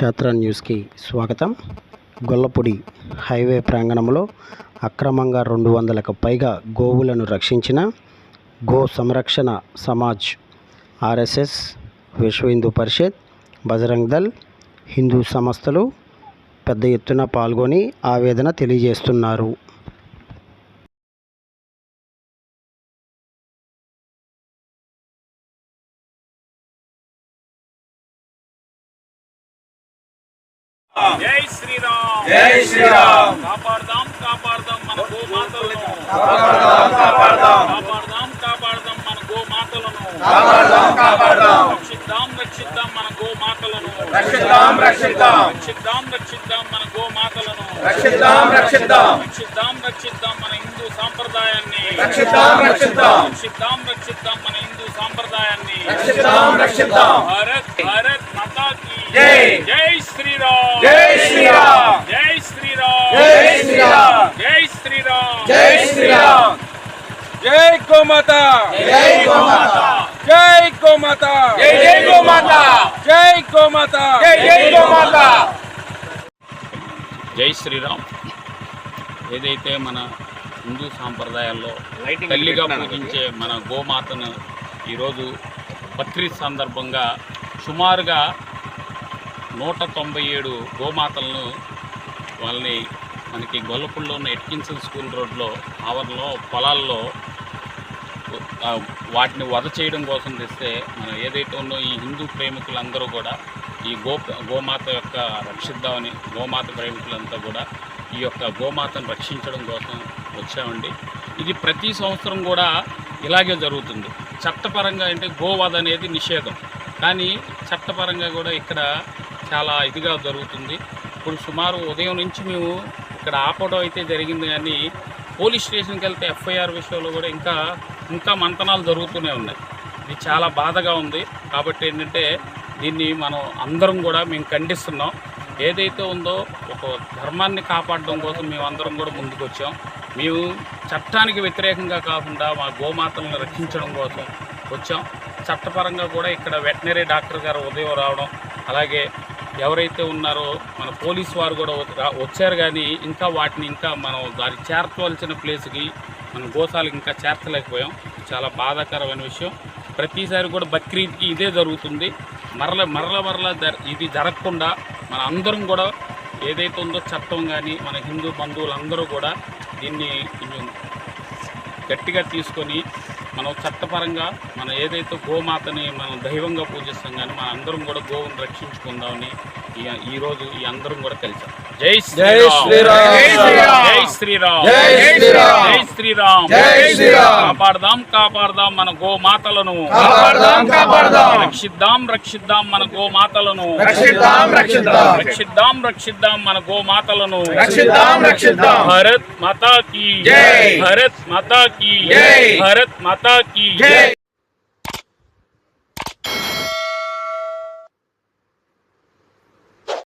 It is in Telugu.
క్షేత్ర న్యూస్కి స్వాగతం. గొల్లపూడి హైవే ప్రాంగణంలో అక్రమంగా రెండు వందలకు పైగా గోవులను రక్షించిన గో సంరక్షణ సమాజ్ ఆర్ఎస్ఎస్ విశ్వ హిందూ పరిషత్ బజరంగ్ దళ్ హిందూ సంస్థలు పెద్ద ఎత్తున పాల్గొని ఆవేదన తెలియజేస్తున్నారు. జై శ్రీరామ్. జై శ్రీరామ్. కాపాడదాం కాపాడదాం మన గోమాతలను. కాపాడదాం కాపాడదాం. కాపాడదాం కాపాడదాం మన గోమాతలను. కాపాడదాం కాపాడదాం. రక్షిద్దాం రక్షిద్దాం మన గోమాతలను. రక్షిద్దాం రక్షిద్దాం. రక్షిద్దాం రక్షిద్దాం మన గోమాతలను. రక్షిద్దాం రక్షిద్దాం. రక్షిద్దాం రక్షిద్దాం మన హిందూ సాంప్రదాయాన్ని. రక్షిద్దాం రక్షిద్దాం. రక్షిద్దాం రక్షిద్దాం మన హిందూ సాంప్రదాయాన్ని. రక్షిద్దాం రక్షిద్దాం. భారత్ భారత్ మాతా కీ జై. జై. జై శ్రీరామ్. జై శ్రీరామ్. జై శ్రీరామ్. జై శ్రీరామ్. జై శ్రీరామ్. జై గోమాత. జై గోమాత. జై గోమాత. జై జై గోమాత. జై గోమాత. జై జై గోమాత. జై శ్రీరామ్. ఏదైతే మన హిందూ సాంప్రదాయాల్లో తల్లిగా పూజించే మన గోమాతను ఈరోజు బక్రీద్ సందర్భంగా సుమారుగా నూట తొంభై ఏడు గోమాతలను వాళ్ళని మనకి గొల్లపూడిలో ఉన్న ఎట్కిన్సన్ స్కూల్ రోడ్లో ఆవరణలో పొలాల్లో వాటిని వధ చేయడం కోసం తెస్తే మనం ఏదైతే ఉన్నో ఈ హిందూ ప్రేమికులందరూ కూడా ఈ గో గోమాత యొక్క రక్షిద్దామని గోమాత ప్రేమికులంతా కూడా ఈ యొక్క గోమాతను రక్షించడం కోసం వచ్చామండి. ఇది ప్రతి సంవత్సరం కూడా ఇలాగే జరుగుతుంది. చట్టపరంగా అంటే గోవధ అనేది నిషేధం. కానీ చట్టపరంగా కూడా ఇక్కడ చాలా ఇదిగా జరుగుతుంది. ఇప్పుడు సుమారు ఉదయం నుంచి మేము ఇక్కడ ఆపడం అయితే జరిగింది కానీ పోలీస్ స్టేషన్కి వెళ్తే ఎఫ్ఐఆర్ విషయంలో కూడా ఇంకా ఇంకా మంతనాలు జరుగుతూనే ఉన్నాయి. ఇది చాలా బాధగా ఉంది. కాబట్టి ఏంటంటే దీన్ని మనం అందరం కూడా మేము ఖండిస్తున్నాం. ఏదైతే ఉందో ఒక ధర్మాన్ని కాపాడడం కోసం మేము అందరం కూడా ముందుకు వచ్చాం మేము చట్టానికి వ్యతిరేకంగా కాకుండా మా గోమాతలను రక్షించడం కోసం వచ్చాం. చట్టపరంగా కూడా ఇక్కడ వెటనరీ డాక్టర్ గారు ఉదయం రావడం అలాగే ఎవరైతే ఉన్నారో మన పోలీస్ వారు కూడా వచ్చారు కానీ ఇంకా వాటిని ఇంకా మనం దాన్ని చేర్చవలసిన ప్లేస్కి మన గోసాలకు ఇంకా చేర్చలేకపోయాం. చాలా బాధాకరమైన విషయం. ప్రతిసారి కూడా బక్రీద్కి ఇదే జరుగుతుంది. మరల మరల మరల ఇది జరగకుండా మన అందరం కూడా ఏదైతే ఉందో చట్టం కానీ మన హిందూ బంధువులందరూ కూడా దీన్ని కొంచెం గట్టిగా తీసుకొని మనం చట్టపరంగా మనం ఏదైతే గోమాతని మనం దైవంగా పూజిస్తాం కానీ మన అందరం కూడా గోవుని రక్షించుకుందామని ఈ- ఈ రోజు ఈ అందరం కూడా కలిసాం. జై జై శ్రీరామ్. జై శ్రీరామ్. జై శ్రీరామ్. జై శ్రీరామ్. జై శ్రీరామ్. జై శ్రీరామ్. కాపాడదాం కాపాడదాం మన గోమాతలను. కాపాడదాం కాపాడదాం. రక్షిద్దాం రక్షిద్దాం మన గోమాతలను. రక్షిద్దాం రక్షిద్దాం. రక్షిద్దాం రక్షిద్దాం మన గోమాతలను. రక్షిద్దాం రక్షిద్దాం. భారత్ మాతా కీ జై. భారత్ మాతా కీ జై. భారత్ మాతా కీ జై